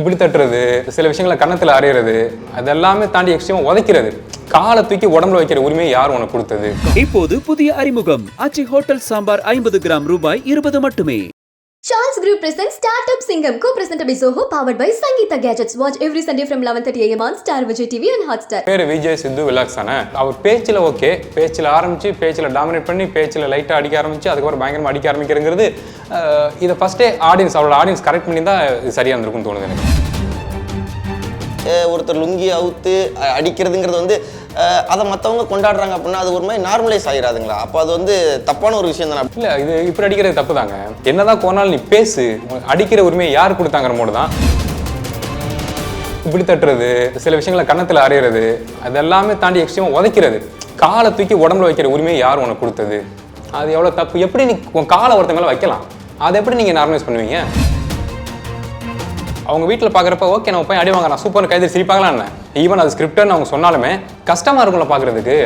இப்படி தட்டுறது சில விஷயங்களை கன்னத்தில் அறையிறது அதெல்லாமே தாண்டி எக்ஸ்ட்ரீமா உதைக்கிறது. காலை தூக்கி உடம்புல வைக்கிற உரிமையை யார் உனக்கு கொடுத்தது? இப்போது புதிய அறிமுகம். அச்சி ஹோட்டல் சாம்பார் ஐம்பது கிராம் ரூபாய் இருபது மட்டுமே. Charles Group presents Startup Singham, co-presented by Zoho, powered by Sangeeta Gadgets. Watch every Sunday from 11:30 a.m. on Star Vijay TV and Hotstar. பேர் விஜய் சித்து விலாக்ஸ் அவர் பேச்சில் ஓகே பேச்சில் ஆரம்பிச்சு பேச்சில் டாமினேட் பண்ணி பேச்சில் லைட்டாக அடிக்க ஆரம்பிச்சு அதுக்கப்புறம் பயங்கரமாக அடிக்க ஆரம்பிக்கிறங்கிறது அஹ், இதை ஃபஸ்ட்டே ஆடியன்ஸ் அவரோட ஆடியன்ஸ் கரெக்ட் பண்ணி தான் இது சரியாக இருந்திருக்கும்னு தோணுது எனக்கு ஒருத்தர் லுங்கி அவுத்து அடிக்கிறதுங்கிறது வந்து அதை மற்றவங்க கொண்டாடுறாங்க அப்படின்னா அது ஒரு மாதிரி நார்மலைஸ் ஆகிடாதுங்களா அப்போ அது வந்து தப்பான ஒரு விஷயம் தானே. இல்லை இது இப்படி அடிக்கிறது தப்பு தாங்க என்னதான் போனாலும் நீ பேசு அடிக்கிற உரிமையை யார் கொடுத்தாங்கிற மோடு தான். இப்படி தட்டுறது சில விஷயங்களை கன்னத்தில் அறையிறது அதெல்லாமே தாண்டி எக்ஸ்ட்ரீமாக உதைக்கிறது. காலை தூக்கி உடம்புல வைக்கிற உரிமையை யார் உனக்கு கொடுத்தது? அது எவ்வளோ தப்பு? எப்படி நீ உன் காலை ஒருத்தவங்களை வைக்கலாம்? அதை எப்படி நீங்கள் நார்மலைஸ் பண்ணுவீங்க? அவங்க வீட்டில் பார்க்குறப்ப ஓகே நம்ம போய் அடி வாங்குறேன் சூப்பர் கைது சிரிப்பாங்களா என்ன? ஈவன் அது ஸ்கிரிப்டர்னு அவங்க சொன்னாலுமே கஷ்டமாக இருக்கும்ல பார்க்குறதுக்கு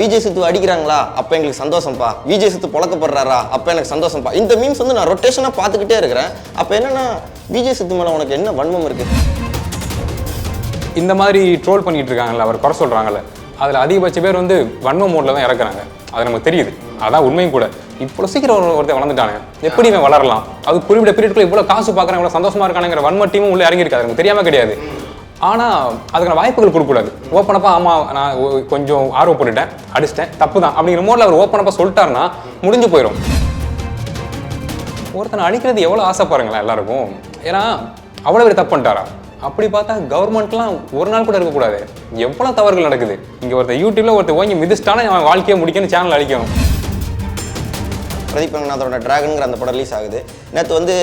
விஜய் சித்து அடிக்கிறாங்களா? அப்போ எங்களுக்கு சந்தோஷம்ப்பா. விஜய் சித்து புழக்கப்படுறாரா? அப்போ எனக்கு சந்தோஷம்ப்பா. இந்த மீம்ஸ் வந்து நான் ரொட்டேஷனாக பார்த்துக்கிட்டே இருக்கிறேன். அப்போ என்னன்னா விஜய் சித்து மேலே உனக்கு என்ன வன்மம் இருக்குது இந்த மாதிரி ட்ரோல் பண்ணிட்டு இருக்காங்கல்ல அவர் குறை சொல்றாங்கல்ல அதில் அதிகபட்ச பேர் வந்து வன்ம மோட்ல தான் இறக்குறாங்க. அது நமக்கு தெரியுது. அதான் உண்மையும் கூட. இவ்வளோ சீக்கிரம் ஒரு- ஒருத்தன் வளர்ந்துட்டாங்க எப்படி இவன் வளரலாம்? அது குறிப்பிட்ட பீரியட்குள்ள இவ்வளோ காசு பார்க்குறாங்க இவ்வளோ சந்தோஷமா இருக்கானுங்கிற வன்ம டீமும் உள்ளே இறங்கியிருக்காது. எனக்கு தெரியாம கிடையாது. ஆனால் அதுக்கான வாய்ப்புகள் கொடுக்கக்கூடாது ஓப்பனப்பா ஆமாம் நான் கொஞ்சம் கொஞ்சம் ஆர்வப்பட்டுட்டேன் அடிச்சிட்டேன் தப்பு தான் அப்படிங்கிற மோடில் அவர் ஓப்பனப்பா சொல்லிட்டாருன்னா முடிஞ்சு போயிடும் ஒருத்தனை அழிக்கிறது எவ்வளோ ஆசை பாருங்களேன் எல்லாருக்கும். ஏன்னா அவ்வளோ பேர் தப்பு பண்ணிட்டாரா? அப்படி பார்த்தா கவர்மெண்ட்லாம் ஒரு நாள் கூட இருக்கக்கூடாது எவ்வளோ தவறுகள் நடக்குது. இங்கே ஒருத்தர் யூடியூப்பில் ஒருத்தர் ஓங்கி மிதிச்சிட்டானா அவன் வாழ்க்கையை முடிக்கணும் சேனல் அழிக்கணும். பிரதீப் ரங்கநாதரோட ட்ராகனுங்கிற அந்த படம் ரிலீஸ் ஆகுது. நேற்று வந்து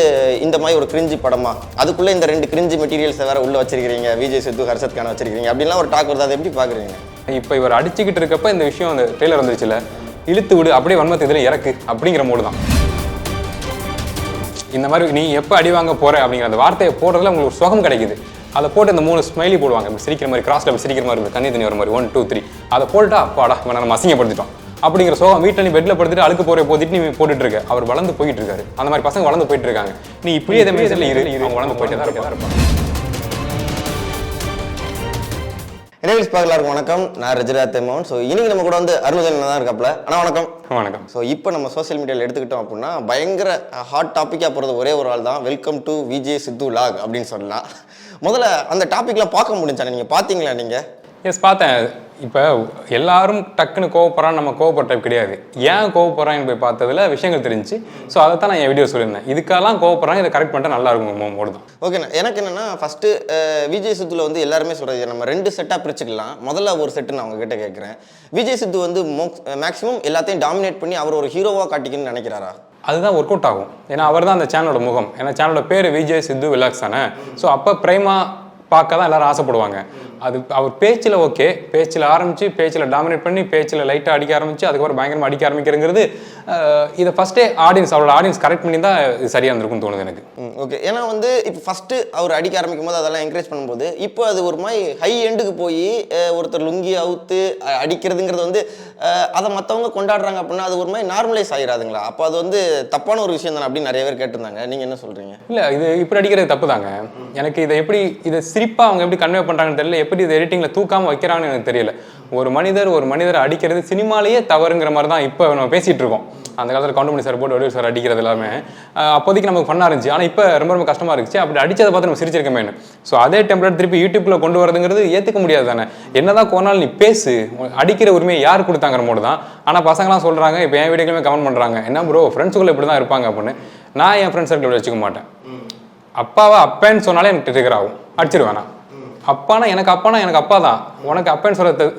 இந்த மாதிரி ஒரு கிரிஞ்சி படமா? அதுக்குள்ளே இந்த ரெண்டு கிரிஞ்சி மெட்டீரியல்ஸை வேற உள்ளே வச்சிருக்கீங்க விஜய் சித்து ஹர்ஷத் கான வச்சிருக்கீங்க அப்படிலாம் ஒரு டாக் வருது. அதை எப்படி பார்க்குறீங்க? இப்போ இவர் அடிச்சுக்கிட்டு இருக்கப்ப இந்த விஷயம் அந்த ட்ரெய்லர் வந்துருச்சுல. இழுத்து விடு அப்படியே வன்மத்தை இதில் இறக்கு அப்படிங்கிற மூடு தான். இந்த மாதிரி நீ எப்போ அடி வாங்க போகிற அப்படிங்கிற அந்த வார்த்தையை போடுறதுல உங்களுக்கு ஒரு சுகம் கிடைக்குது. அதை போட்டு இந்த மூணு ஸ்மைலி போடுவாங்க. இப்படி சிரிக்கிற மாதிரி கிராஸ் டபுள் சிரிக்கிற மாதிரி தண்ணி தண்ணி வர மாதிரி ஒன் டூ த்ரீ அதை போட்டுட்டா அப்பாடா நம்ம அசிங்கப்படுத்திட்டோம். அப்படிங்கிற சோகம் வீட்டில் நீ பெட்டில் படுத்துட்டு அழுக்கு போற போதிட்டு நீ போட்டுட்டு இருக்க அவர் வளர்ந்து போயிட்டு இருக்காரு அந்த மாதிரி பசங்க வளர்ந்து போயிட்டு இருக்காங்க நீ இப்படியே இதே மாதிரி இரு. இரு வளர்ந்து போயிட்டே தான் இருப்பாங்க. இணையல்ஸ் பார்க்கலாருக்கும் வணக்கம். நான் ரஜிரா தெம்மோன் ஸோ இன்னைக்கு நம்ம கூட வந்து அருள்தல் தான் இருக்காப்ல. ஆனால் வணக்கம். வணக்கம். ஸோ இப்போ நம்ம சோஷியல் மீடியாவில் எடுத்துக்கிட்டோம் அப்படின்னா பயங்கர ஹாட் டாப்பிக்காக போகிறது ஒரே ஒரு ஆள் தான். Welcome to Vijay Sidhu log அப்படின்னு சொல்லலாம். முதல்ல அந்த டாப்பிக்லாம் பார்க்க முடிஞ்சா நீங்கள் பார்த்தீங்களா நீங்கள் எஸ் பார்த்தேன். இப்போ எல்லாரும் டக்குன்னு கோவப்படுறான்னு நம்ம கோவப்பட்ட கிடையாது. ஏன் கோவப்படுறான்னு போய் பார்த்ததுல விஷயங்கள் தெரிஞ்சு ஸோ அதை தான் நான் என் வீடியோ சொல்லியிருந்தேன். இதுக்கெல்லாம் கோவப்படுறாங்க இதை கரெக்ட் பண்ணிட்டா நல்லா இருக்கும் மோடு தான். ஓகேண்ணா எனக்கு என்னன்னா ஃபஸ்ட்டு விஜய் சித்துல வந்து எல்லாருமே சொல்கிறது நம்ம ரெண்டு செட்டாக பிரிச்சுக்கலாம். முதல்ல ஒரு செட்டு நான் உங்ககிட்ட கேட்குறேன். விஜய் சித்து வந்து மேக்ஸிமம் எல்லாத்தையும் டாமினேட் பண்ணி அவர் ஒரு ஹீரோவாக காட்டிக்கணும்னு நினைக்கிறாரா? அதுதான் ஒர்க் அவுட் ஆகும். ஏன்னா அவர் தான் அந்த சேனலோட முகம். ஏன்னா சேனலோட பேர் விஜய் சித்து விலாக்ஸ் தானே. ஸோ அப்போ பிரேமா பார்க்க தான் எல்லாரும் ஆசைப்படுவாங்க. அது அவர் பேச்சில் ஓகே பேச்சில் ஆரம்பிச்சு பேச்சில் டாமினேட் பண்ணி பேச்சில் லைட்டாக அடிக்க ஆரம்பிச்சு அதுக்கப்புறம் பயங்கரமாக அடிக்க ஆரம்பிக்கிறங்கிறது இதை ஃபஸ்ட்டே ஆடியன்ஸ் அவரோட ஆடியன்ஸ் கரெக்ட் பண்ணி தான் இது சரியாக இருந்திருக்கும்னு தோணுது எனக்கு. ஓகே ஏன்னா வந்து இப்போ ஃபஸ்ட்டு அவர் அடிக்க ஆரம்பிக்கும் போது அதெல்லாம் என்கரேஜ் பண்ணும்போது இப்போ அது ஒரு மாதிரி ஹை எண்டுக்கு போய் ஒருத்தர் லுங்கி அவுத்து அடிக்கிறதுங்கிறது வந்து அதை மற்றவங்க கொண்டாடுறாங்க அப்படின்னா அது ஒரு மாதிரி நார்மலைஸ் ஆகிடாதுங்களா அப்போ அது வந்து தப்பான ஒரு விஷயம் தானே அப்படின்னு நிறைய பேர் கேட்டிருந்தாங்க. நீங்கள் என்ன சொல்கிறீங்க இல்லை இது இப்படி அடிக்கிறது தப்பு தாங்க. எனக்கு இதை எப்படி இதை சிரிப்பாக அவங்க எப்படி கன்வே பண்ணுறாங்கன்னு தெரியல. எப்படி இதை எடிட்டிங்கில் தூக்காமல் வைக்கிறாங்கன்னு எனக்கு தெரியல. ஒரு மனிதர் ஒரு மனிதரை அடிக்கிறது சினிமாலேயே தவறுங்கிற மாதிரி தான் இப்போ நம்ம பேசிகிட்டு இருக்கோம். அந்த காலத்தில் கவுண்டமணி சார் போட்டு வடிவு சார் அடிக்கிறது எல்லாமே அப்போதைக்கு நமக்கு ஃபன்னாக இருந்துச்சு. ஆனால் இப்போ ரொம்ப ரொம்ப கஷ்டமாக இருந்துச்சு. அப்படி அடிச்சதை பார்த்து நம்ம சிரிச்சிருக்கமேனு ஸோ அதே டெம்ப்ளேட் திருப்பி யூடியூப்பில் கொண்டு வரதுங்கிறது ஏற்றுக்க முடியாது தானே. என்னதான் கோனால் நீ பேசு அடிக்கிற உரிமையை யார் கொடுத்தாங்கிற போது தான். ஆனால் பசங்களாம் சொல்கிறாங்க இப்போ என் வீடியோக்குமே கமெண்ட் பண்ணுறாங்க என்ன ப்ரோ ஃப்ரெண்ட்ஸுக்குள்ளே இப்படி தான் இருப்பாங்க அப்படின்னு. நான் என் ஃப்ரெண்ட்ஸ் சர்க்கிள் வச்சுக்க மாட்டேன். அப்பாவை அப்பேன்னு சொன்னாலே எனக்கு ட்ரிகர் ஆகும். அடிச்சிருவேன் நான். அப்பானா எனக்கு அப்பானா எனக்கு அப்பா தான். உனக்கு அப்பேன்னு சொல்ல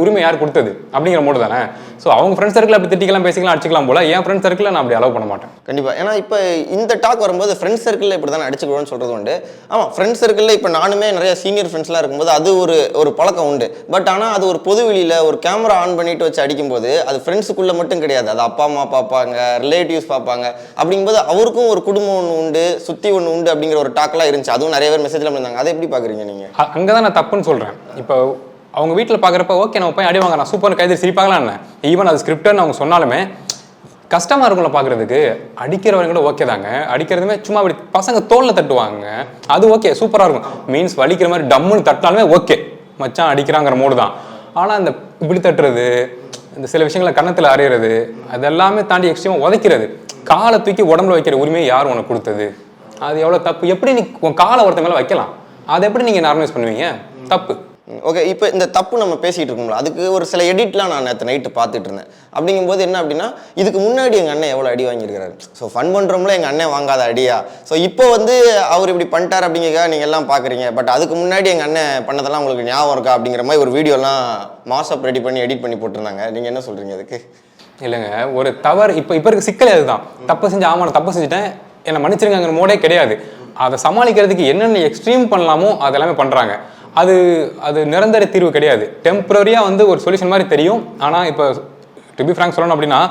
உரிமை யார் கொடுத்தது? அப்படிங்கிற மூடு தானே? ஸோ அவங்க ஃப்ரெண்ட்ஸ் சர்க்கிள் அப்படி திட்டிக்கலாம் பேசிக்கலாம் அடிச்சுக்கலாம் போல என் ஃப்ரெண்ட்ஸ் சர்க்கிளில் நான் அப்படி அலோவ் பண்ண மாட்டேன். கண்டிப்பாக ஏன்னா இப்போ இந்த டாக் வரும்போது ஃப்ரெண்ட்ஸ் சர்க்கிளில் இப்படி தான் அடிச்சுக்கணும்னு சொல்கிறது உண்டு. ஆமாம் ஃப்ரெண்ட்ஸ் சர்க்கிளில் இப்போ நானுமே நிறைய சீனியர் ஃப்ரெண்ட்ஸ்லாம் இருக்கும்போது அது ஒரு ஒரு பழக்கம் உண்டு. பட் ஆனால் அது ஒரு பொது வெளியில் ஒரு கேமரா ஆன் பண்ணிட்டு வச்சு அடிக்கும்போது அது ஃப்ரெண்ட்ஸுக்குள்ளே மட்டும் கிடையாது. அது அப்பா அம்மா பார்ப்பாங்க ரிலேட்டிவ்ஸ் பார்ப்பாங்க. அப்படிங்கும்போது அவருக்கும் ஒரு குடும்பம் ஒன்று உண்டு சுற்றி ஒன்று உண்டு அப்படிங்கிற ஒரு டாக்லாம் இருந்துச்சு. அதுவும் நிறைய பேர் மெசேஜில் இருந்தாங்க அதை எப்படி பார்க்குறீங்க நீங்கள் அங்கே தான் நான் தப்புன்னு சொல்கிறேன் இப்போ அவங்க வீட்டில் பார்க்குறப்ப ஓகே நம்ம போய் அடி வாங்கலாம் சூப்பர் கைது சிரிப்பாங்களா என்ன? ஈவன் அது ஸ்கிரிப்டர்னு அவங்க சொன்னாலுமே கஷ்டமாக இருக்கும்ல பார்க்கறதுக்கு அடிக்கிறவங்க கூட ஓகே தாங்க. அடிக்கிறதுமே சும்மா அப்படி பசங்க தோலில் தட்டுவாங்க. அது ஓகே சூப்பராக இருக்கும். மீன்ஸ் வலிக்கிற மாதிரி டம்முன்னு தட்டினாலுமே ஓகே மச்சான் அடிக்கிறாங்கிற மூடு தான். ஆனால் இந்த இப்படி தட்டுறது இந்த சில விஷயங்களை கன்னத்தில் அறையிறது அதெல்லாமே தாண்டி எக்ஸ்ட்ரீமாக உதைக்கிறது. காலை தூக்கி உடம்புல வைக்கிற உரிமையை யார் உனக்கு கொடுத்தது? அது எவ்வளோ தப்பு? எப்படி நீ உன் காலை ஒருத்த மேலே வைக்கலாம்? அதை எப்படி நீங்கள் நார்மலைஸ் பண்ணுவீங்க? தப்பு. ஓகே இப்போ இந்த தப்பு நம்ம பேசிகிட்டு இருக்கோம்ல அதுக்கு ஒரு சில எடிட்லாம் நான் நேற்று நைட்டு பார்த்துட்டு இருந்தேன். அப்படிங்கும்போது என்ன அப்படின்னா இதுக்கு முன்னாடி எங்கள் அண்ணன் எவ்வளோ அடி வாங்கியிருக்கிறாரு ஸோ ஃபன் பண்ணுறோம்ல எங்கள் அண்ணன் வாங்காத அடியா? ஸோ இப்போ வந்து அவர் இப்படி பண்ணிட்டார் அப்படிங்கிறக்கா நீங்கள் எல்லாம் பார்க்குறீங்க பட் அதுக்கு முன்னாடி எங்கள் அண்ணன் பண்ணதெல்லாம் உங்களுக்கு ஞாபகம் இருக்கா அப்படிங்கிற மாதிரி ஒரு வீடியோலாம் மாசப் ரெடி பண்ணி எடிட் பண்ணி போட்டிருந்தாங்க. நீங்கள் என்ன சொல்கிறீங்க அதுக்கு? இல்லைங்க ஒரு தவறு இப்போ இப்போ இருக்க சிக்கல் அதுதான். தப்பு செஞ்சு ஆமாம் நான் தப்பு செஞ்சுட்டேன் என்னை மன்னிச்சிருங்கிற மோடே கிடையாது. அதை சமாளிக்கிறதுக்கு என்னென்ன எக்ஸ்ட்ரீம் பண்ணலாமோ அதெல்லாமே பண்ணுறாங்க அது அது நிரந்தர தீர்வு கிடையாது. டெம்பரரியாக வந்து ஒரு சொல்யூஷன் மாதிரி தெரியும். ஆனால் இப்போ டு பி ஃப்ராங்க் சொல்லணும் அப்படின்னா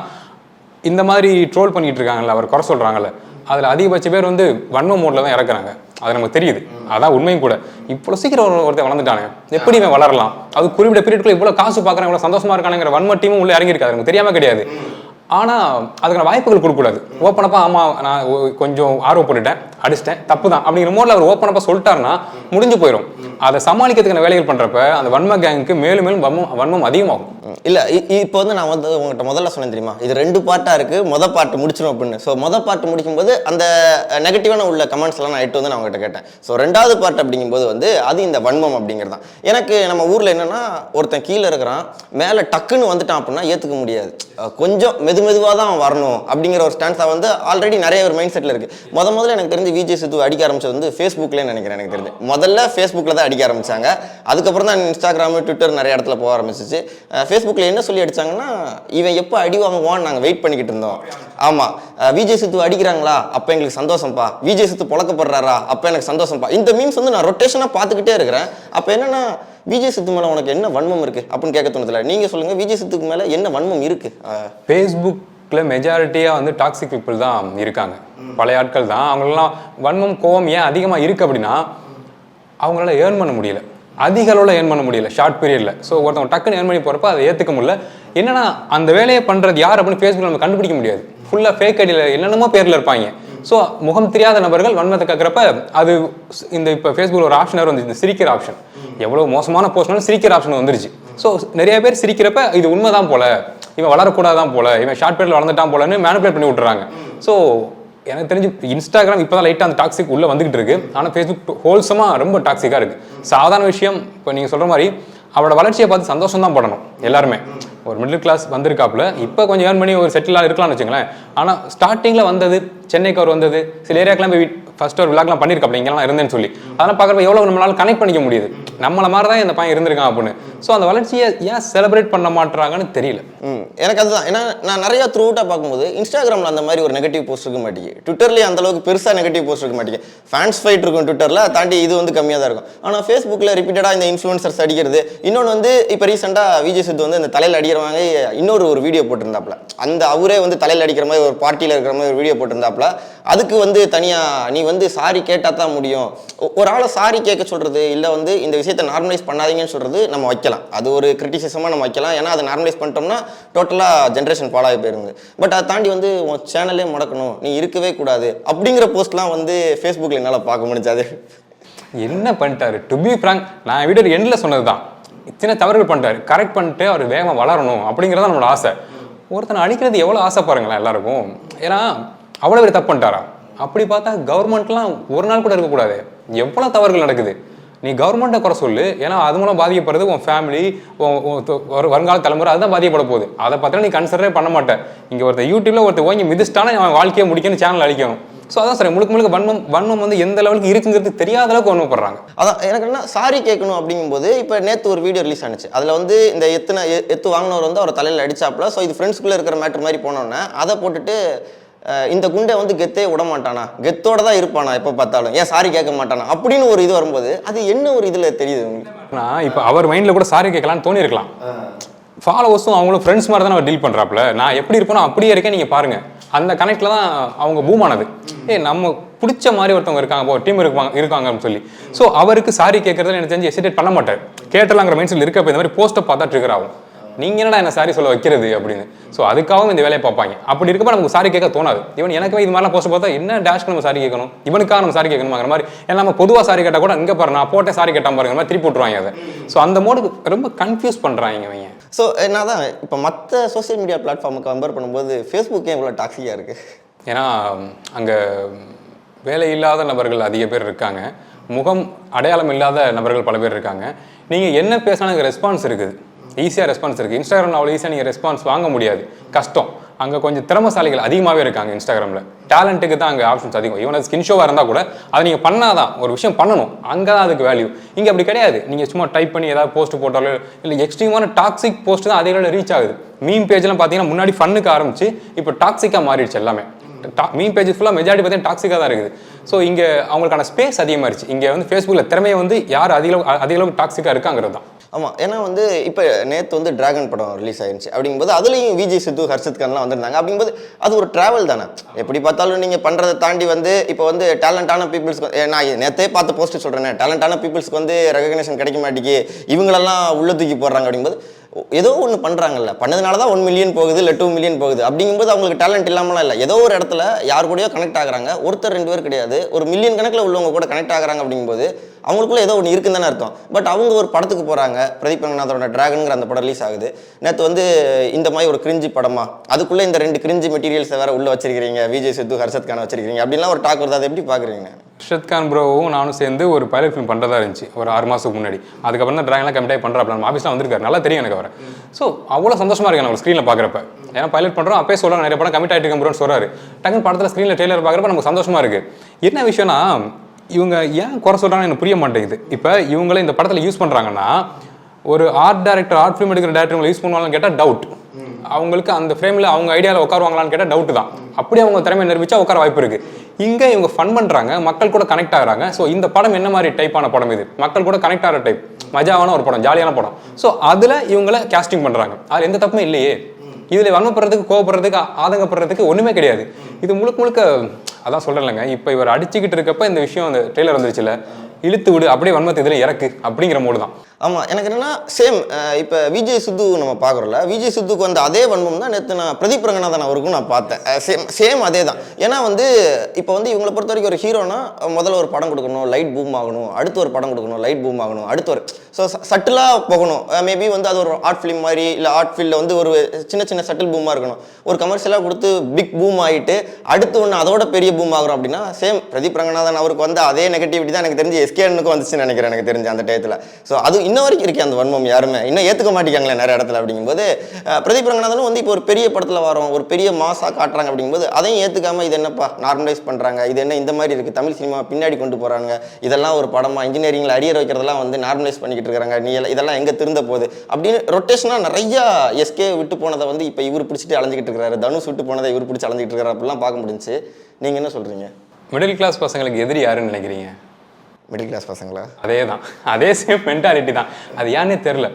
இந்த மாதிரி ட்ரோல் பண்ணிட்டு இருக்காங்கல்ல அவர் குறை சொல்கிறாங்கல்ல அதில் அதிகபட்ச பேர் வந்து வன்ம மோடில் தான் இறக்குறாங்க. அது நமக்கு தெரியுது. அதான் உண்மையும் கூட. இவ்வளோ சீக்கிரம் ஒரு- ஒருத்தர் வளர்ந்துட்டானே. எப்படி இவன் வளரலாம்? அது குறிப்பிட்ட பீரியட்குள்ள இவ்வளோ காசு பார்க்குறாங்க இவ்வளோ சந்தோஷமா இருக்கானுங்கிற வன்ம டீமும் உள்ளே இறங்கியிருக்காது நமக்கு தெரியாம கிடையாது. ஆனால் அதுக்கான வாய்ப்புகள் கொடுக்கக்கூடாது. ஓப்பனப்பா ஆமாம் நான் கொஞ்சம் கொஞ்சம் ஆர்வப்பட்டுட்டேன் அடிச்சிட்டேன். தப்பு தான் அப்படிங்கிற மோடில் அவர் ஓப்பனப்பா சொல்லிட்டாருன்னா முடிஞ்சு போயிடும் அதை சமாளிக்கிறதுக்கான வேலைகள் பண்ணுறப்ப அந்த வன்ம கேங்குக்கு மேலும் மேலும் வன்மம் வன்மம் அதிகமாகும். இல்லை இல்ல இ- இப்போ வந்து நான் வந்து உங்கள்கிட்ட முதல்ல சொன்னேன் தெரியுமா? இது ரெண்டு பார்ட்டா இருக்கு. மொத பாட்டு முடிச்சிடும் அப்படின்னு. ஸோ மொத பாட்டு முடிக்கும்போது அந்த நெகட்டிவான உள்ள கமெண்ட்ஸ் எல்லாம் நான் எட்டு வந்து நான் உங்ககிட்ட கேட்டேன். ஸோ ரெண்டாவது பாட்டு அப்படிங்கும்போது வந்து அது இந்த வன்மம் அப்படிங்கிறது தான் எனக்கு நம்ம ஊர்ல என்னன்னா ஒருத்தன் கீழே இருக்கிறான். மேலே டக்குன்னு வந்துட்டான் அப்படின்னா ஏத்துக்க முடியாது. கொஞ்சம் மெது மெதுவாக தான் அவன் வரணும் அப்படிங்கிற ஒரு ஸ்டான்ஸா வந்து ஆல்ரெடி நிறைய ஒரு மைண்ட் செட்டில் இருக்கு. முத முதல்ல எனக்கு தெரிஞ்சு விஜய் சித்து அடிக்க ஆரம்பிச்சது வந்து ஃபேஸ்புக்லேயே நினைக்கிறேன் எனக்கு தெரிஞ்சு. முதல்ல ஃபேஸ்புக்கில் தான் அடிக்க ஆரம்பிச்சாங்க. அதுக்கப்புறம் தான் இன்ஸ்டாகிராமு ட்விட்டர் நிறைய இடத்துல போக ஆரம்பிச்சிச்சு. ஃபேஸ்புக்கில் என்ன சொல்லி அடிச்சாங்கன்னா இவன் எப்போ அடி வாங்குவான்னு நாங்கள் வெயிட் பண்ணிக்கிட்டு இருந்தோம். ஆமாம் விஜய் சித்து அடிக்கிறாங்களா? அப்போ எங்களுக்கு சந்தோஷம்ப்பா விஜய் சித்து புழக்கப்படுறாரா? அப்போ எனக்கு சந்தோஷம்ப்பா இந்த மீம்ஸ் வந்து நான் ரொட்டேஷனாக பார்த்துக்கிட்டே இருக்கிறேன். அப்போ என்னன்னா விஜய் சித்து மேலே உனக்கு என்ன வன்மம் இருக்குது அப்படின்னு கேட்க தோணுதில்ல. நீங்கள் சொல்லுங்கள் விஜய் சித்துக்கு மேலே என்ன வன்மம் இருக்கு? ஃபேஸ்புக் ஃபேஸ்புக்கில் மெஜாரிட்டியாக வந்து டாக்ஸிக் பீப்புள் தான் இருக்காங்க. பழைய ஆட்கள் தான். அவங்களெல்லாம் வன்மம் கோவம் ஏன் அதிகமாக இருக்குது அப்படின்னா அவங்களால ஏர்ன் பண்ண முடியல. அதிக அளவில் ஏர்ன் பண்ண முடியல ஷார்ட் பீரியடில் ஸோ ஒருத்தவங்க டக்குன்னு ஏர்ன் பண்ணி போகிறப்ப அதை ஏற்றுக்க முடியல. என்னன்னா அந்த வேலையை பண்ணுறது யார் அப்படின்னு ஃபேஸ்புக்கில் நம்ம கண்டுபிடிக்க முடியாது. ஃபுல்லாக ஃபேக் ஐடியில் என்னென்னமோ பேரில் இருப்பாங்க. ஸோ முகம் தெரியாத நபர்கள் வன்மத்தை கேட்குறப்ப அது ஸ்- இந்த இப்போ ஃபேஸ்புக்கில் ஒரு ஆப்ஷன் வந்து இந்த சிரிக்கிற ஆப்ஷன் எவ்வளோ மோசமான போஸ்ட்னாலும் சிரிக்கிற ஆப்ஷன் வந்துருச்சு. ஸோ நிறைய பேர் சிரிக்கிறப்ப இது உண்மைதான் போல. இவன் வளரக்கூடாதான் போல இவன் ஷார்ட் பீரியட்ல வளர்ந்துட்டான் போலன்னு மேனுபுலேட் பண்ணி விட்டுறாங்க. ஸோ எனக்கு தெரிஞ்சு இன்ஸ்டாகிராம் இப்போ தான் லைட்டாக அந்த டாக்ஸிக் உள்ளே வந்துகிட்டு இருக்கு. ஆனால் ஃபேஸ்புக் ஹோல்சமாக ரொம்ப டாக்ஸிக்காக இருக்கு. சாதாரண விஷயம் இப்போ நீங்கள் சொல்கிற மாதிரி அவரோட வளர்ச்சியை பார்த்து சந்தோஷம் தான் படணும் எல்லாருமே. ஒரு மிடில் கிளாஸ் வந்திருக்காப்புல இப்போ கொஞ்சம் ஏர்ன் பண்ணி ஒரு செட்டிலாக இருக்கலாம்னு வச்சுங்களேன். ஆனால் ஸ்டார்டிங்கில் வந்தது சென்னைக்கு அவர் வந்தது சில ஏரியாக்கெலாம் போய் ஃபர்ஸ்ட் ஒரு விளாக்லாம் பண்ணியிருக்காப்ல இங்கெல்லாம் இருந்தேன்னு சொல்லி. அதெல்லாம் பார்க்குறப்ப எவ்வளோ நம்மளால் கனெக்ட் பண்ணிக்க முடியுது? நம்மளை மாதிரி தான் இந்த பையன் இருந்திருக்கான் அப்படின்னு. ஸோ அந்த வளர்ச்சியை ஏன் செலிப்ரேட் பண்ண மாட்டுறாங்கன்னு தெரியல. ம் எனக்கு அதுதான். ஏன்னா நான் நிறைய த்ரூ அவுட்டாக பார்க்கும்போது இன்ஸ்டாகிராமில் அந்த மாதிரி ஒரு நெகட்டிவ் போஸ்ட் இருக்க மாட்டேங்குது. ட்விட்டர்லேயே அந்த அளவுக்கு பெருசாக நெகட்டிவ் போஸ்ட் இருக்க மாட்டேங்குது. ஃபேன்ஸ் ஃபைட் இருக்கும் ட்விட்டரில் தாண்டி இது வந்து கம்மியாக தான் இருக்கும். ஆனால் ஃபேஸ்புக்கில் ரிப்பீட்டடாக இந்த இன்ஃப்ளூன்சர்ஸ் அடிக்கிறது இன்னொன்று வந்து இப்போ ரீசெண்டாக விஜய் சித்து வந்து இந்த தலையில் அடிக்கிறவங்க இன்னொரு ஒரு வீடியோ போட்டிருந்தாப்புல. அந்த அவரே வந்து தலையில் அடிக்கிற மாதிரி ஒரு பார்ட்டியில் இருக்கிற மாதிரி ஒரு வீடியோ போட்டிருந்தாப்புல. அதுக்கு வந்து தனியாக நீ வந்து சாரி கேட்டால் தான் முடியும். ஒரு ஆளை சாரி கேட்க சொல்கிறது இல்லை வந்து இந்த விஷயத்தை நார்மலைஸ் பண்ணாதீங்கன்னு சொல்கிறது நம்ம வைக்கலாம். அது ஒரு கிரிட்டிசிசமாக நம்ம வைக்கலாம். ஏன்னா அதை நார்மலைஸ் பண்ணிட்டோம்னா டோட்டலாக ஜென்ரேஷன் ஃபாலாகி போயிருங்க பட் அதை தாண்டி வந்து உன் சேனலே முடக்கணும். நீ இருக்கவே கூடாது. அப்படிங்கிற போஸ்ட்லாம் வந்து ஃபேஸ்புக்கில் என்னால் பார்க்க முடிஞ்சாது. என்ன பண்ணிட்டாரு? டு பி ஃப்ராங்க் நான் வீடியோ எண்டில் சொன்னது தான் இத்தனை தவறுகள் பண்ணிட்டாரு. கரெக்ட் பண்ணிட்டு அவர் வேகமாக வளரணும் அப்படிங்கிறத நம்மளோட ஆசை. ஒருத்தனை அழிக்கிறது எவ்வளோ ஆசை பாருங்களேன் எல்லாருக்கும். ஏன்னா அவ்வளோ பேர் தப்பு பண்ணிட்டாரா? அப்படி பார்த்தா கவர்மெண்ட்லாம் ஒரு நாள் கூட இருக்கக்கூடாது. எவ்வளோ தவறுகள் நடக்குது? நீ கவர்மெண்ட்டை குறை சொல்லு. ஏன்னா அது மூலம் பாதிக்கப்படுறது உன் ஃபேமிலி ஒரு வருங்கால தலைமுறை அதுதான் பாதிக்கப்பட போகுது. அதை பார்த்தீங்கன்னா நீ கன்சிடரே பண்ண மாட்டேன் இங்கே ஒருத்தர் யூடியூப்ல ஒருத்தர் ஓங்கி மிதிச்சிட்டானா அவன் வாழ்க்கையை முடிக்கணும் சேனல் அழிக்கணும். ஸோ அதான் சார் முழுக்க முழுக்க வன்மம் வன்மம் வந்து எந்த லெவலுக்கு இருக்குங்கிறது தெரியாத அளவுக்கு வன்மப்படுறாங்க. அதான் எனக்கு என்ன சாரி கேட்கணும் அப்படிங்கும்போது இப்போ நேற்று ஒரு வீடியோ ரிலீஸ் ஆனிச்சு. அதில் வந்து இந்த எத்தனை எத்து வாங்கினவர் வந்து அவர் தலையில் அடிச்சாப்புல ஸோ இது ஃப்ரெண்ட்ஸ்குள்ளே இருக்கிற மேட்ரு மாதிரி போனோன்னே அதை போட்டுட்டு இந்த குண்டை வந்து கெத்தே விட மாட்டானா கெத்தோட தான் இருப்பானா எப்போ பார்த்தாலும்? ஏன் சாரி கேட்க மாட்டானா? அப்படின்னு ஒரு இது வரும்போது அது என்ன ஒரு இதில் தெரியுது உங்களுக்கு? ஆனால் இப்போ அவர் மைண்டில் கூட சாரி கேட்கலான்னு தோணி இருக்கலாம் ஃபாலோவர்ஸும் அவங்களும் ஃப்ரெண்ட்ஸ் மாதிரி தான் அவர் டீல் பண்ணுறாப்புல நான் எப்படி இருப்பேனோ அப்படியே இருக்கேன் நீங்கள் பாருங்க. அந்த கனெக்டில் தான் அவங்க பூம் ஆனது. ஏ நம்ம பிடிச்ச மாதிரி ஒருத்தவங்க இருக்காங்க போ டீம் இருப்பாங்க இருக்காங்கன்னு சொல்லி. ஸோ அவருக்கு சாரி கேட்கறதுல எனக்கு தெரிஞ்சு எசிடேட் பண்ண மாட்டார். கேட்டலாங்கிற மைண்ட் செட் இருக்கப்ப இந்த மாதிரி போஸ்ட்டை பார்த்தா ட்ரிகர் ஆகும். நீங்கள் என்னடா என்ன சாரி சொல்ல வைக்கிறது அப்படின்னு. ஸோ அதுக்காகவும் இந்த வேலையை பார்ப்பாங்க. அப்படி இருக்கப்ப நமக்கு சாரி கேட்க தோணாது. இவன் எனக்கு இது மாதிரிலாம் போஸ்ட் பார்த்தா என்ன டேஷ்க்கு நம்ம சாரி கேட்கணும்? இவனுக்காக நம்ம சாரி கேட்கணுமாங்கிற மாதிரி ஏன்னா நம்ம பொதுவாக சாரி கேட்டால் கூட இங்கே பாரு நான் போட்டேன் சாரி கேட்டான் பாருங்க மாதிரி திருப்பி விட்டுருவாங்க அதை. ஸோ அந்த மோடுக்கு ரொம்ப கன்ஃபியூஸ் பண்ணுறாங்க இவங்க. ஸோ நான் தான் இப்போ மற்ற சோஷியல் மீடியா பிளாட்ஃபார்முக்கு கம்பேர் பண்ணும்போது ஃபேஸ்புக்கே இவ்வளோ டாக்ஸிக்காக இருக்குது ஏன்னா அங்கே வேலை இல்லாத நபர்கள் அதிக பேர் இருக்காங்க. முகம் அடையாளம் இல்லாத நபர்கள் பல பேர் இருக்காங்க. நீங்கள் என்ன பேசினாலும் ரெஸ்பான்ஸ் இருக்குது. ஈஸியாக ரெஸ்பான்ஸ் இருக்குது இன்ஸ்டாகிராமில் அவ்வளோ ஈஸியாக நீங்கள் ரெஸ்பான்ஸ் வாங்க முடியாது. கஷ்டம். அங்கே கொஞ்சம் திறமசாலிகள் அதிகமாகவே இருக்காங்க இன்ஸ்டாகிராமில் டேலண்ட்டுக்கு தான் அங்கே ஆப்ஷன்ஸ் அதிகம். ஈவன் அது ஸ்கின் ஷோவாக இருந்தால் கூட அதை நீங்கள் பண்ணாதான் ஒரு விஷயம் பண்ணணும். அங்கே தான் அதுக்கு வேல்யூ இங்கே அப்படி கிடையாது. நீங்கள் சும்மா டைப் பண்ணி ஏதாவது போஸ்ட் போட்டாலோ இல்லை எக்ஸ்ட்ரீமான டாக்ஸிக் போஸ்ட் தான் அதிக ரீச் ஆகுது. மீம் பேஜ்லாம் பார்த்தீங்கன்னா முன்னாடி ஃபன்னுக்கு ஆரம்பிச்சு இப்போ டாக்ஸிக்காக மாறிடுச்சு எல்லாமே. மீன் பேஜ் ஃபுல்லாக மெஜாரிட்டி பார்த்தீங்கன்னா டாக்ஸிக்காக தான் இருக்குது. ஸோ இங்கே அவங்களுக்கான ஸ்பேஸ் அதிகமாகிடுச்சு இங்கே வந்து ஃபேஸ்புக்கில் திறமையை வந்து யார் அதிக அளவு டாக்ஸிக்காக இருக்காங்கிறது தான். ஆமாம் ஏன்னா வந்து இப்போ நேற்று வந்து டிராகன் படம் ரிலீஸ் ஆயிருச்சு அப்படிங்கும்போது அதுலேயும் விஜய் சித்து ஹர்ஷத் கான்லாம் வந்திருந்தாங்க. அப்படிங்கும்போது அது ஒரு ட்ராவல் தானே. எப்படி பார்த்தாலும் நீங்கள் பண்ணுறதை தாண்டி வந்து இப்போ வந்து டேலண்டான பீப்புள்ஸ்க்கு நான் நேற்றே பார்த்து போஸ்ட் சொல்கிறேன் டேலண்டான பீப்புள்ஸ்க்கு வந்து ரெகக்னேஷன் கிடைக்க மாட்டேங்கி இவங்களெல்லாம் உள்ள தூக்கி போடுறாங்க அப்படிங்கும்போது ஏதோ ஒன்று பண்ணுறாங்கல்ல பண்ணதுனால தான் ஒன் மில்லியன் போகுது இல்லை டூ மில்லியன் போகுது. அப்படிங்கும்போது அவங்களுக்கு டேலண்ட் இல்லாமலாம் இல்லை. ஏதோ ஒரு இடத்துல யார் கூடயோ கனெக்ட் ஆகுறாங்க. ஒருத்தர் ரெண்டு பேர் கிடையாது. ஒரு மில்லியன் கணக்கில் உள்ளவங்க கூட கனெக்ட் ஆகுறாங்க அப்படிங்கும்போது அவங்களுக்குள்ள ஏதோ ஒன்று இருக்குன்னு தானே அர்த்தம். பட் அவங்க ஒரு படத்துக்கு போகிறாங்க பிரதீப் ரங்கநாதரோட ட்ராகனுங்கிற அந்த படம் ரிலீஸ் ஆகுது. நேற்று வந்து இந்த மாதிரி ஒரு கிரிஞ்சி படமா? அதுக்குள்ளே இந்த ரெண்டு கிரிஞ்சி மெட்டீரியல்ஸை வேற உள்ளே வச்சிருக்கிறீங்க. விஜய் சித்து ஹர்ஷத் கான் வச்சிருக்கீங்க அப்படின்லாம் ஒரு டாக் வருது. அதை எப்படி பார்க்குறீங்க? ஷத் கான் ப்ரோவும் நானும் சேர்ந்து ஒரு பைலட் ஃபிலிம் பண்ணுறதா இருந்துச்சு. ஒரு ஆறு மாதத்துக்கு முன்னாடி. அதுக்கப்புறம் தான் ட்ராயிங்லாம் கமிட்டாக பண்ணுற நம்ம ஆஃபீஸ்லாம் வந்திருக்காரு. நல்லா தெரியும் எனக்கு அவரை. ஸோ அவ்வளோ சந்தோஷமாக இருக்கு நம்ம ஸ்க்ரீனில் பார்க்குறப்ப. ஏன்னா பைலட் பண்ணுறோம் அப்பயே சொல்கிறாங்க நிறைய படம் கமிட் ஆகிட்டு இருக்கோம்னு சொல்கிறாரு டக்குன்னு படத்தில் ஸ்க்ரீனில் ட்ரெய்லர் பார்க்குறப்ப நமக்கு சந்தோஷமாக இருக்குது என்ன விஷயம்னா இவங்க ஏன் குறை சொல்கிறாங்கன்னு எனக்கு புரிய மாட்டேங்குது. இப்போ இவங்கள இந்த படத்தில் யூஸ் பண்ணுறாங்கன்னா ஒரு ஆர்ட் டேரக்டர் ஆர்ட் ஃபிலிம் எடுக்கிற டேரக்டர் யூஸ் பண்ணுவாங்கன்னு கேட்டால் டவுட் அவங்களுக்கு அந்த ஃப்ரேமில் அவங்க ஐடியாவில் உட்காருவாங்களான்னு கேட்டால் டவுட் தான். அப்படி அவங்க திறமை நிரூபிச்சா உட்கார வாய்ப்பு இருக்குது இங்கே இவங்க ஃபன் பண்ணுறாங்க மக்கள் கூட கனெக்ட் ஆகிறாங்க. ஸோ இந்த படம் என்ன மாதிரி டைப்பான படம் இது? மக்கள் கூட கனெக்ட் ஆகிற டைப் மஜாவான ஒரு படம் ஜாலியான படம். ஸோ அதில் இவங்கள கேஸ்டிங் பண்ணுறாங்க அதில் எந்த தப்புமே இல்லையே. இதில் வன்மப்படுறதுக்கு கோவப்படுறதுக்கு ஆதங்கப்படுறதுக்கு ஒன்றுமே கிடையாது. இது முழுக்க முழுக்க அதான் சொல்கிறேன்லங்க இப்போ இவர் அடிச்சுக்கிட்டு இருக்கப்ப இந்த விஷயம் அந்த ட்ரெய்லர் வந்துருச்சுல. இழுத்து விடு அப்படியே வன்மத்தை இதில் இறக்கு அப்படிங்கிற மூடு தான். ஆமாம் எனக்கு என்னென்னா சேம் இப்போ விஜய் சித்து நம்ம பார்க்குறோம்ல விஜய் சித்துக்கு வந்த அதே வன்மம் தான் நேற்று நான் பிரதீப் ரங்கநாதன் அவருக்கும் நான் பார்த்தேன். சேம் சேம் அதே தான். ஏன்னா வந்து இப்போ வந்து இவங்களை பொறுத்த வரைக்கும் ஒரு ஹீரோனா முதல்ல ஒரு படம் கொடுக்கணும் லைட் பூம் ஆகணும் அடுத்து ஒரு படம் கொடுக்கணும் லைட் பூம் ஆகணும் அடுத்து ஒரு ஸோ சட்டிலாக போகணும். மேபி வந்து அது ஒரு ஆர்ட் ஃபிலிம் மாதிரி இல்லை ஆர்ட் ஃபீல்டில் வந்து ஒரு சின்ன சின்ன சட்டில் பூமாக இருக்கணும். ஒரு கமர்ஷியலாக கொடுத்து பிக் பூம் ஆகிட்டு அடுத்து ஒன்று அதோட பெரிய பூம் ஆகிறோம் அப்படின்னா சேம் பிரதீப் ரங்கநாதன் அவருக்கு வந்து அதே நெகட்டிவிட்டி தான் எனக்கு தெரிஞ்சு எஸ்கேனுக்கும் வந்துச்சுன்னு நினைக்கிறேன் எனக்கு தெரிஞ்சு அந்த டயத்தில். ஸோ அது இன்ன வரைக்கும் இருக்கே அந்த வன்மம் யாருமே. இன்னும் ஏற்றுக்க மாட்டேங்காங்களே நிறைய இடத்துல அப்படிங்கும்போது பிரதீப் ரங்கநாதனும் வந்து இப்போ ஒரு பெரிய படத்தில் வரோம் ஒரு பெரிய மாசாக காட்டுறாங்க அப்படிங்கும்போது அதையும் ஏற்றுக்காம இது என்னப்பா நார்மலைஸ் பண்ணுறாங்க இது என்ன இந்த மாதிரி இருக்குது தமிழ் சினிமா பின்னாடி கொண்டு போகிறாங்க இதெல்லாம் ஒரு படமாக இன்ஜினியரிங்கில் அரியர் வைக்கிறதெல்லாம் வந்து நார்மலைஸ் பண்ணிக்கிட்டு இருக்காங்க நீ இதெல்லாம் எங்கே திருந்த போகுது அப்படின்னு ரொட்டேஷனாக நிறையா எஸ்கே விட்டு போனதை வந்து இப்போ இவர் பிடிச்சிட்டு அலைஞ்சிக்கிட்டு இருக்கிறாரு தனுஷ் விட்டு போனதை இவர் பிடிச்சி அலைஞ்சிக்கிட்டு இருக்கிறாரு அப்படிலாம் பார்க்க முடிஞ்சுச்சு. நீங்கள் என்ன சொல்கிறீங்க மிடில் கிளாஸ் பசங்களுக்கு எதிரி யாருன்னு நினைக்கிறீங்க? மிடில் கிளாஸ் பசங்களா? அதே தான் அதே சேம் மென்டாலிட்டி தான். அது ஏன்னே தெரில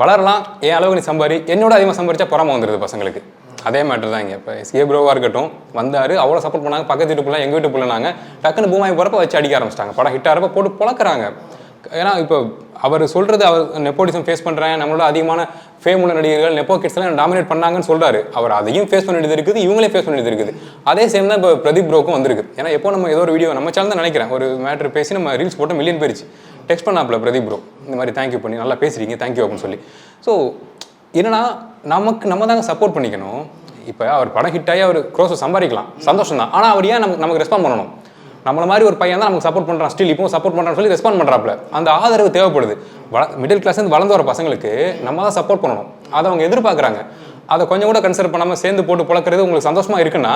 வளரலாம் என் அளவுக்கு நீ சம்பாரி என்னோட அதிகமாக சம்பாரிச்சா புறமா வந்துடுது பசங்களுக்கு. அதே மேட்டர் தான் இங்கே. இப்போ எஸ்கே ப்ரோவாக இருக்கட்டும் வந்தார் அவ்வளோ சப்போர்ட் பண்ணாங்க பக்கத்து வீட்டு பிள்ளை எங்கள் வீட்டு பிள்ளைனாங்க டக்குன்னு பூமாய் போகிறப்ப வச்சு அடிக்க ஆரம்பிச்சிட்டாங்க. படம் ஹிட் ஆகிறப்ப போட்டு பொழக்கிறாங்க. ஏன்னா இப்போ அவர் சொல்கிறது அவர் நெப்போட்டிசம் ஃபேஸ் பண்ணுறேன் நம்மளோட அதிகமான ஃபேம் உள்ள நடிகர்கள் நெப்போ கிட்ஸ்லாம் டாமினேட் பண்ணாங்கன்னு சொல்கிறாரு அவர் அதையும் ஃபேஸ் பண்ண வேண்டியது இருக்குது இவங்களே ஃபேஸ் பண்ண வேண்டியது இருக்குது. அதே சேம் தான் இப்போ பிரதீப் ப்ரோக்கும் வந்திருக்கு. ஏன்னா எப்போ நம்ம ஏதோ ஒரு வீடியோ நம்ம சேனல் தான் நினைக்கிறேன். ஒரு மேட்ரு பேசி நம்ம ரீல்ஸ் போட்டு மில்லியன் போயிருச்சு. டெக்ஸ்ட் பண்ணாப்ல பிரதீப் ப்ரோ இந்த மாதிரி தேங்க்யூ பண்ணி நல்லா பேசுறீங்க தேங்க்யூ அப்படின்னு சொல்லி. ஸோ என்னன்னா நமக்கு நம்ம தாங்க சப்போர்ட் பண்ணிக்கணும். இப்போ அவர் படம் ஹிட் ஆகி அவர் க்ரோஸை சம்பாதிக்கலாம். சந்தோஷம் தான் ஆனால் அவர் ஏன் நமக்கு நமக்கு ரெஸ்பாண்ட் பண்ணணும்? நம்மள மாதிரி ஒரு பையன் தான் நமக்கு சப்போர்ட் பண்ணுறான் ஸ்டில் இப்போ சப்போர்ட் பண்ணுறான்னு சொல்லி ரெஸ்பாண்ட் பண்ணுறாப்ல அந்த ஆதரவு தேவைப்படுது. வள மிடில் கிளாஸ்லேருந்து வளர்ந்து வர பசங்களுக்கு நம்ம தான் சப்போர்ட் பண்ணணும். அதை அவங்க எதிர்பார்க்குறாங்க. அதை கொஞ்சம் கூட கன்சிடர் பண்ணாமல் சேர்ந்து போட்டு பழக்கிறது உங்களுக்கு சந்தோஷமாக இருக்குன்னா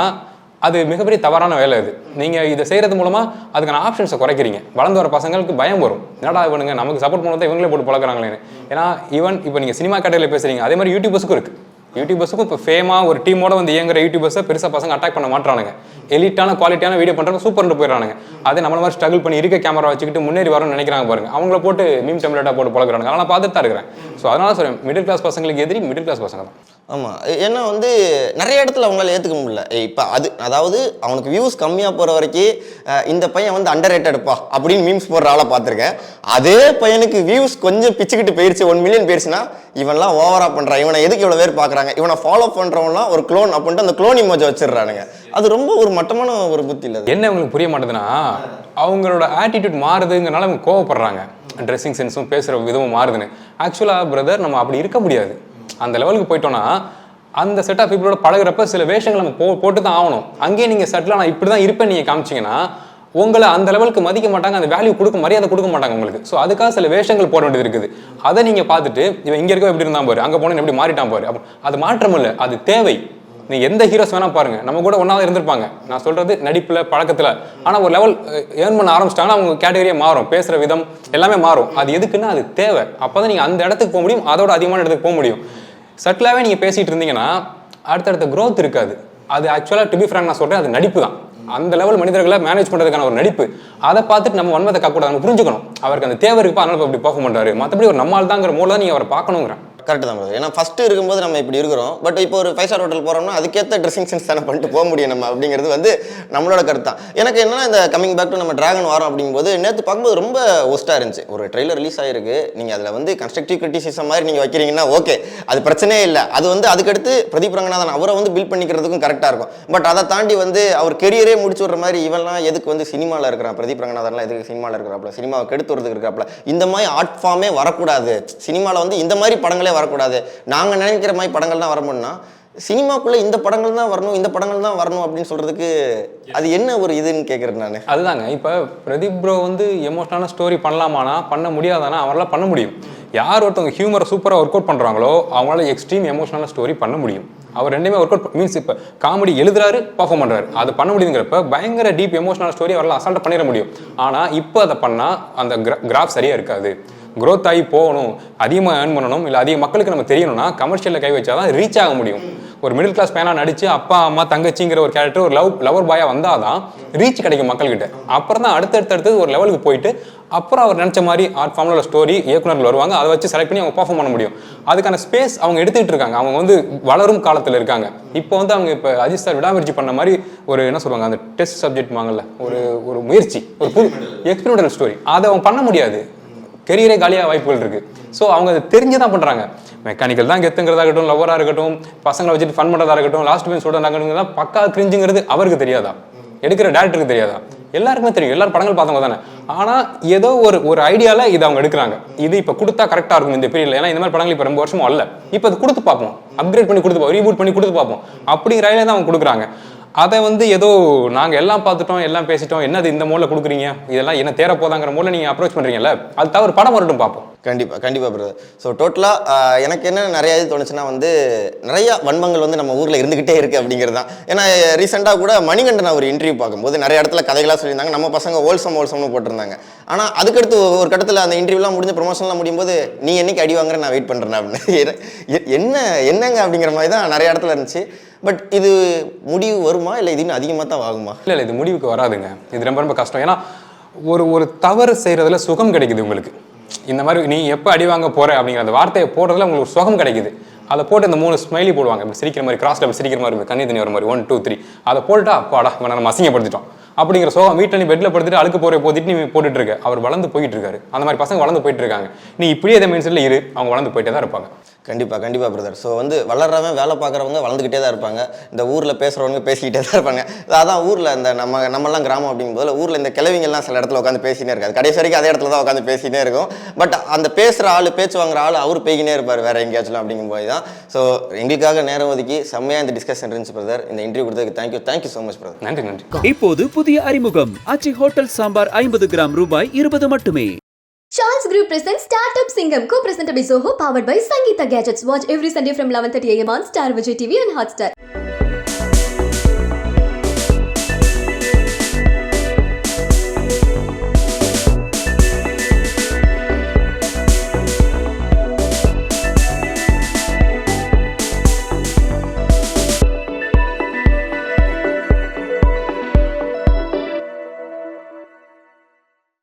அது மிகப்பெரிய தவறான வேலை இது நீங்கள் இதை செய்கிறது மூலமாக அதுக்கான ஆப்ஷன்ஸை குறைக்கிறீங்க. வளர்ந்து வர பசங்களுக்கு பயம் வரும். என்னடா இவனுங்க நமக்கு சப்போர்ட் பண்ணதை இவங்களே போட்டு பழக்கிறாங்களேன்னு. ஏன்னா ஈவன் இப்போ நீங்கள் சினிமா கேட்டகரியில் பேசுறீங்க அதே மாதிரி யூடியூபர்ஸுக்கும் இருக்குது யூடியூபர்ஸுக்கும் இப்போ ஃபேமாக ஒரு டீமோட வந்து இயங்குற யூடியூபர்ஸை பெருசாக பசங்க அட்டாக் பண்ண மாட்டானுங்க எலிட்டான குவாலிட்டியான வீடியோ பண்ணுறாங்க சூப்பர்னு போயிடறாங்க அதே நம்மள மாதிரி ஸ்ட்ரகிள் பண்ணி இருக்க கேமரா வச்சுக்கிட்டு முன்னேறி வரணும்னு நினைக்கிறாங்க பாருங்க. அவங்கள போட்டு மீம் டெம்ப்ளேட்டாக போட்டு பழகுறாங்க நான் பார்த்துட்டு தான் இருக்கிறேன். ஸோ அதனால சொல்றேன் மிடில் கிளாஸ் பசங்களுக்கு எதிரி மிடில் கிளாஸ் பசங்க தான். ஆமாம் ஏன்னா வந்து நிறைய இடத்துல அவங்களால ஏற்றுக்க முடியல. இப்போ அது அதாவது அவனுக்கு வியூஸ் கம்மியாக போகிற வரைக்கும் இந்த பையன் வந்து அண்டர் ரேட்டடுப்பா அப்படின்னு மீம்ஸ் போடுற ஆளை பார்த்துருக்கேன். அதே பையனுக்கு வியூஸ் கொஞ்சம் பிச்சுக்கிட்டு போயிடுச்சு ஒன் மில்லியன் போயிருச்சுன்னா இவன்லாம் ஓவராக பண்ணுறான் இவனை எதுக்கு இவ்வளோ பேர் பார்க்குறாங்க இவனை ஃபாலோ பண்ணுறவன்லாம் ஒரு க்ளோன் அப்படின்ட்டு அந்த க்ளோன் இமோஜை வச்சிடுறானுங்க. அது ரொம்ப ஒரு மட்டமான ஒரு புத்தி இல்லை என்ன இவங்களுக்கு புரிய மாட்டேதுன்னா அவங்களோட ஆட்டிடியூட் மாறுதுங்கிறனால அவங்க கோவப்படுறாங்க. ட்ரெஸ்ஸிங் சென்ஸும் பேசுகிற விதமும் மாறுதுன்னு. ஆக்சுவலாக பிரதர் நம்ம அப்படி இருக்க முடியாது. அந்த லெவலுக்கு போயிட்டோம்னா அந்த செட் ஆஃப் பீப்புளோட பழகுறப்ப சில வேஷங்கள் நம்ம போ போட்டு தான் ஆகணும். அங்கேயே நீங்கள் செட்டில் நான் இப்படி தான் இருப்பேன் நீங்கள் காமிச்சிங்கன்னா உங்களை அந்த லெவலுக்கு மதிக்க மாட்டாங்க அந்த வேல்யூ கொடுக்க மரியாதை கொடுக்க மாட்டாங்க உங்களுக்கு. ஸோ அதுக்காக சில வேஷங்கள் போட வேண்டியது இருக்குது. அதை நீங்கள் பார்த்துட்டு இவன் இங்கே இருக்க எப்படி இருந்தான் பாரு அங்கே போனால் எப்படி மாறிட்டான் பாரு. அப்போ அது மாற்றம் இல்லை அது தேவை. நீ எந்த ஹீரோஸ் வேணால் பாருங்கள் நம்ம கூட ஒன்றாவது இருந்திருப்பாங்க. நான் சொல்கிறது நடிப்பில் பழக்கத்தில். ஆனால் ஒரு லெவல் ஏர்ன் eh, பண்ண ஆரம்பிச்சிட்டாங்கன்னா அவங்க கேட்டகரியே மாறும். பேசுகிற விதம் எல்லாமே மாறும். அது எதுக்குன்னா அது தேவை. அப்போ தான் நீங்கள் அந்த இடத்துக்கு போக முடியும் அதோட அதிகமான இடத்துக்கு போக முடியும். சட்டிலாகவே நீங்கள் பேசிகிட்டு இருந்தீங்கன்னா அடுத்தடுத்த க்ரோத் இருக்காது. அது ஆக்சுவலாக டு பி ஃப்ராங்க் நான் சொல்கிறேன் அது நடிப்பு தான் அந்த லெவல் மனிதர்களை மேனேஜ் பண்ணுறதுக்கான ஒரு நடிப்பு. அதை பார்த்துட்டு நம்ம வன்மத்தை காக்கூடாது நம்ம புரிஞ்சுக்கணும். அவருக்கு அந்த தேவை இருக்குப்பா அதனால இப்போ இப்படி பர்ஃபார்ம் மாட்டார் மற்றபடி ஒரு நம்மால் தாங்கிற மூலம் தான் அவரை பார்க்கணுங்கிறேன் கரெக்ட் தான் brother. ஏன்னா ஃபஸ்ட்டு இருக்கும்போது நம்ம இப்படி இருக்கிறோம். பட் இப்போ ஒரு ஃபைவ் ஸ்டார் ஹோட்டல் போகிறோம்னா அதுக்கேற்ற ட்ரெஸ்ஸிங் சென்ஸ் தானே பண்ணிட்டு போக முடியும் நம்ம அப்படிங்கிறது வந்து நம்மளோட கருத்து தான். எனக்கு என்னன்னா இந்த கமிங் பேக் டு நம்ம டிராகன் வாரம் அப்படிங்கும்போது நேற்று பார்க்கும்போது ரொம்ப ஒஸ்ட்டாக இருந்துச்சு. ஒரு ட்ரெய்லர் ரிலீஸ் ஆகிருக்கு நீங்கள் அதில் வந்து கன்ஸ்ட்ரக்டிவ் கிரிட்டிசிசம் மாதிரி நீங்கள் வைக்கிறீங்கன்னா ஓகே அது பிரச்சனையே இல்லை. அது வந்து அதுக்கடுத்து பிரதீப் ரங்கநாதன் அவரை வந்து பில்ட் பண்ணிக்கிறதுக்கும் கரெக்டாக இருக்கும். பட் அதை தாண்டி வந்து அவர் கெரியரே முடிச்சு விடுற மாதிரி இவன்லாம் எதுக்கு வந்து சினிமாவில் இருக்கிறான்? பிரதீப் ரங்கநாதன்லாம் எதுக்கு சினிமாவில் இருக்கிறாப்ல சினிமாவை கெடுத்து வரதுக்கு இருக்கிறாப்ல இந்த மாதிரி ஆர்ட் ஃபார்மே வரக்கூடாது. சினிமாவில் வந்து இந்த மாதிரி படங்களே வரக்கூடாது. நாங்கள் நினைக்கிற மாதிரி படங்கள் தான் வரணும்னா சினிமாக்குள்ளே இந்த படங்கள் தான் வரணும் இந்த படங்கள் தான் வரணும் அப்படின்னு சொல்கிறதுக்கு அது என்ன ஒரு இதுன்னு கேட்குறேன் நான். அதுதாங்க. இப்போ பிரதீப் ப்ரோ வந்து எமோஷனலான ஸ்டோரி பண்ணலாமானா பண்ண முடியாதானா அவரால் பண்ண முடியும். யார் ஒருத்தவங்க ஹியூமரை சூப்பராக ஒர்க் அவுட் பண்ணுறாங்களோ அவங்களால எக்ஸ்ட்ரீம் எமோஷனலான ஸ்டோரி பண்ண முடியும். அவர் ரெண்டுமே ஒர்க் அவுட் மீன்ஸ் இப்போ காமெடி எழுதுறாரு பர்ஃபார்ம் பண்ணுறாரு அது பண்ண முடியுங்கிறப்ப பயங்கர டீப் எமோஷனல் ஸ்டோரி அவரால் அசால்ட்டாக பண்ணிட முடியும். ஆனால் இப்போ அதை பண்ணால் அந்த கிராஃப் சரியாக இருக்காது. Growth ஆகி போகணும் அதிகமாக ஏர்ன் பண்ணணும் இல்லை அதிக மக்களுக்கு நம்ம தெரியணும்னா கமர்ஷியலில் கை வச்சா தான் ரீச் ஆக முடியும். ஒரு மிடில் கிளாஸ் பையனாக நடிச்சு அப்பா அம்மா தங்கச்சிங்கிற ஒரு கேரக்டர் ஒரு லவ் லவர் பாயாக வந்தால் தான் ரீச் கிடைக்கும் மக்கள்கிட்ட. அப்புறம் தான் அடுத்தடுத்து அடுத்தது ஒரு லெவலுக்கு போயிட்டு அப்புறம் அவர் நினச்ச மாதிரி ஆர்ட் ஃபார்மில் ஸ்டோரி இயக்குனர்கள் வருவாங்க. அதை வச்சு செலக்ட் பண்ணி அவங்க பர்ஃபார்ம் பண்ண முடியும். அதுக்கான ஸ்பேஸ் அவங்க எடுத்துக்கிட்டு இருக்காங்க. அவங்க வந்து வளரும் காலத்தில் இருக்காங்க. இப்போ வந்து அவங்க இப்போ அஜித் சார் விடாமுயற்சி பண்ண மாதிரி ஒரு என்ன சொல்லுவாங்க அந்த டெஸ்ட் சப்ஜெக்ட் வாங்கல ஒரு ஒரு முயற்சி ஒரு புது எக்ஸ்பெரிமெண்டல் ஸ்டோரி அதை அவங்க பண்ண முடியாது. கெரியரே காலியாக வாய்ப்புகள் இருக்குது ஸோ அவங்க அதை தெரிஞ்சு தான் பண்ணுறாங்க மெக்கானிக்கல் தான் கெத்துங்கிறதா இருக்கட்டும் லவராக இருக்கட்டும் பசங்களை வச்சுட்டு ஃபன் பண்ணுறதா இருக்கட்டும் லாஸ்ட் பெஞ்ச் சொல்கிறாங்க பக்கா கிரிஞ்சுங்கிறது அவருக்கு தெரியாதா? எடுக்கிற டேரக்டருக்கு தெரியாதா? எல்லாருக்குமே தெரியும். எல்லாரும் படங்கள் பார்த்தவங்க தானே. ஆனால் ஏதோ ஒரு ஒரு ஐடியாவில் இதை அவங்க எடுக்கிறாங்க. இது இப்போ கொடுத்தா கரெக்டாக இருக்கும் இந்த பீரியட்ல ஏன்னா இந்த மாதிரி படங்கள் இப்போ ரொம்ப வருஷமும் அல்ல. இப்போ அது கொடுத்து பார்ப்போம். அப்கிரேட் பண்ணி கொடுத்து பார்ப்போம் ரீபூட் பண்ணி கொடுத்து பார்ப்போம். அப்படிங்கிற ஐடியா தான் அவங்க கொடுக்குறாங்க. அதை வந்து ஏதோ நாங்கள் எல்லாம் பார்த்துட்டோம் எல்லாம் பேசிட்டோம் என்னது இந்த மூலையில் கொடுக்குறீங்க? இதெல்லாம் என்ன தேரப்போதாங்கிற மூலம் நீங்கள் அப்ரோச் பண்ணுறீங்கல்ல அது தவிர படம் வரட்டும் பார்ப்போம். கண்டிப்பாக கண்டிப்பாக பிரதர் ஸோ டோட்டலாக எனக்கு என்ன நிறையா இது தோணுச்சுன்னா வந்து நிறையா வன்மங்கள் வந்து நம்ம ஊரில் இருந்துக்கிட்டே இருக்குது அப்படிங்கிறது தான் ஏன்னா ரீசெண்டாக கூட மணிகண்டன் ஒரு இன்டர்வியூ பார்க்கும்போது நிறைய இடத்துல கதைகளாக சொல்லியிருந்தாங்க. நம்ம பசங்க ஓல்சம் ஓல்சம்னு போட்டிருந்தாங்க. ஆனால் அதுக்கடுத்து ஒரு கட்டத்தில் அந்த இன்டர்வியூலாம் முடிஞ்சு ப்ரொமோஷன்லாம் முடியும் போது நீ என்னைக்கு அடி வாங்குற? நான் வெயிட் பண்ணுறேன் அப்படின்னு. எ- என்ன என்னங்க அப்படிங்கிற மாதிரி தான் நிறைய இடத்துல இருந்துச்சு. பட் இது முடிவு வருமா? இல்லை இது இன்னும் அதிகமாக தான் ஆகுமா? இல்லை இல்லை இது முடிவுக்கு வராதுங்க. இது ரொம்ப ரொம்ப கஷ்டம். ஏன்னா ஒரு ஒரு தவறு செய்கிறதுல சுகம் கிடைக்குது உங்களுக்கு. இந்த மாதிரி நீ எப்போ அடி வாங்க போற அப்படிங்கிற அந்த வார்த்தையை போடுறதுல உங்களுக்கு ஒரு சுகம் கிடைக்குது. அதை போட்டு இந்த மூணு ஸ்மைலி போடுவாங்க. இப்படி சிரிக்கிற மாதிரி கிராஸ் டபுள் சிரிக்கிற மாதிரி இருக்கும், கண்ணி தண்ணி வர மாதிரி. ஒன் டூ த்ரீ அதை போட்டா அப்பாடா இவனை நம்ம அசிங்கப்படுத்திட்டோம். அப்படிங்கிற சோகம் வீட்டில் நீ பெட்டில் படுத்துட்டு அழுக்கு போகிற போதிட்டு நீ போட்டுட்டு இருக்க. அவர் வளர்ந்து போயிட்டு இருக்காரு. அந்த மாதிரி பசங்க வளர்ந்து போயிட்டு இருக்காங்க. நீ இப்படியே இதை மைண்ட் இரு. அவங்க வளர்ந்து போயிட்டே தான் இருப்பாங்க. கண்டிப்பாக கண்டிப்பாக பிரதர் ஸோ வந்து வளர்றவன் வேலை பார்க்குறவங்க வளர்ந்துக்கிட்டே தான் இருப்பாங்க. இந்த ஊரில் பேசுகிறவங்க பேசிக்கிட்டே தான் இருப்பாங்க. அதான் ஊரில் இந்த நம்ம நம்மலாம் கிராமம் அப்படிங்கும்போது ஊரில் இந்த கிழவிங்கெல்லாம் சில இடத்துல உட்காந்து பேசினே இருக்காது. கடைசி வரைக்கும் அதே இடத்துல தான் உட்காந்து பேசினே இருக்கும். பட் அந்த பேசுகிற ஆள் பேச்சு வாங்குற ஆள் அவர் பேகினே இருப்பார் வேறு எங்கேயாச்சும் அப்படிங்கும்போது தான். ஸோ எங்களுக்காக நேரம் ஒதுக்கி செம்மையாக இந்த டிஸ்கஷன் இருந்துச்சு பிரதர் இந்த இன்டர்வியூ கொடுத்ததுக்கு thank you thank you so much brother நன்றி நன்றி. இப்போது புதிய அறிமுகம். ஆச்சி ஹோட்டல் சாம்பார் ஐம்பது கிராம் ரூபாய் இருபது மட்டுமே. Charles Group presents Startup Singham, co-presented by Zoho, powered by Sangeeta Gadgets. Watch every Sunday from 11:30 a.m. on Star Vijay TV and Hotstar.